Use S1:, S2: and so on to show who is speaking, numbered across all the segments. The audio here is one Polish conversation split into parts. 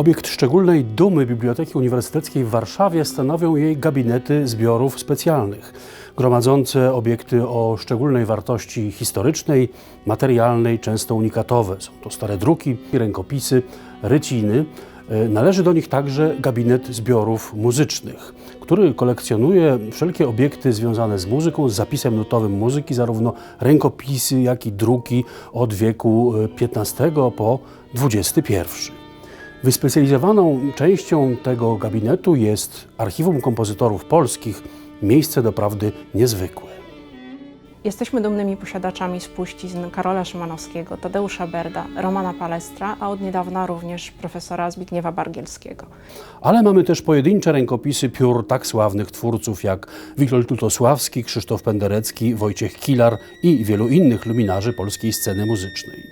S1: Obiekt szczególnej dumy Biblioteki Uniwersyteckiej w Warszawie stanowią jej gabinety zbiorów specjalnych, gromadzące obiekty o szczególnej wartości historycznej, materialnej, często unikatowe. Są to stare druki, rękopisy, ryciny. E, Należy do nich także gabinet zbiorów muzycznych, który kolekcjonuje wszelkie obiekty związane z muzyką, z zapisem nutowym muzyki, zarówno rękopisy, jak i druki od wieku e, XV po XXI. Wyspecjalizowaną częścią tego gabinetu jest Archiwum Kompozytorów Polskich, miejsce doprawdy niezwykłe.
S2: Jesteśmy dumnymi posiadaczami spuścizn Karola Szymanowskiego, Tadeusza Berda, Romana Palestra, a od niedawna również profesora Zbigniewa Bargielskiego.
S1: Ale mamy też pojedyncze rękopisy piór tak sławnych twórców jak Witold Lutosławski, Krzysztof Penderecki, Wojciech Kilar i wielu innych luminarzy polskiej sceny muzycznej.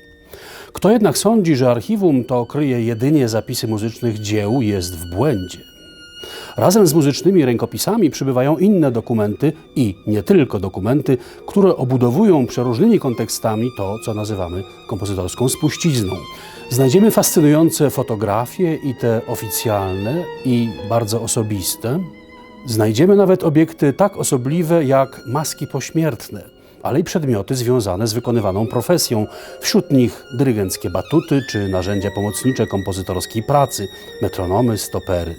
S1: Kto jednak sądzi, że archiwum to kryje jedynie zapisy muzycznych dzieł, jest w błędzie. Razem z muzycznymi rękopisami przybywają inne dokumenty i nie tylko dokumenty, które obudowują przeróżnymi kontekstami to, co nazywamy kompozytorską spuścizną. Znajdziemy fascynujące fotografie i te oficjalne i bardzo osobiste. Znajdziemy nawet obiekty tak osobliwe jak maski pośmiertne, ale i przedmioty związane z wykonywaną profesją. Wśród nich dyrygenckie batuty czy narzędzia pomocnicze kompozytorskiej pracy, metronomy, stopery.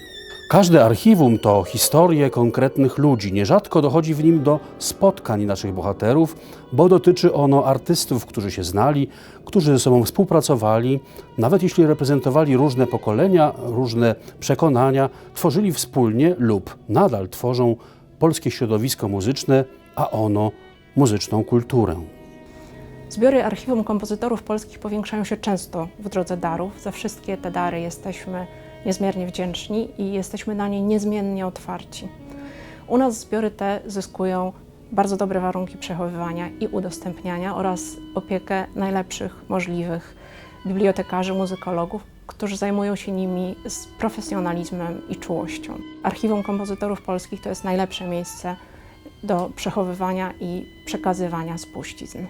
S1: Każde archiwum to historie konkretnych ludzi. Nierzadko dochodzi w nim do spotkań naszych bohaterów, bo dotyczy ono artystów, którzy się znali, którzy ze sobą współpracowali, nawet jeśli reprezentowali różne pokolenia, różne przekonania, tworzyli wspólnie lub nadal tworzą polskie środowisko muzyczne, a ono muzyczną kulturę.
S2: Zbiory Archiwum Kompozytorów Polskich powiększają się często w drodze darów. Za wszystkie te dary jesteśmy niezmiernie wdzięczni i jesteśmy na nie niezmiennie otwarci. U nas zbiory te zyskują bardzo dobre warunki przechowywania i udostępniania oraz opiekę najlepszych możliwych bibliotekarzy, muzykologów, którzy zajmują się nimi z profesjonalizmem i czułością. Archiwum Kompozytorów Polskich to jest najlepsze miejsce do przechowywania i przekazywania spuścizn.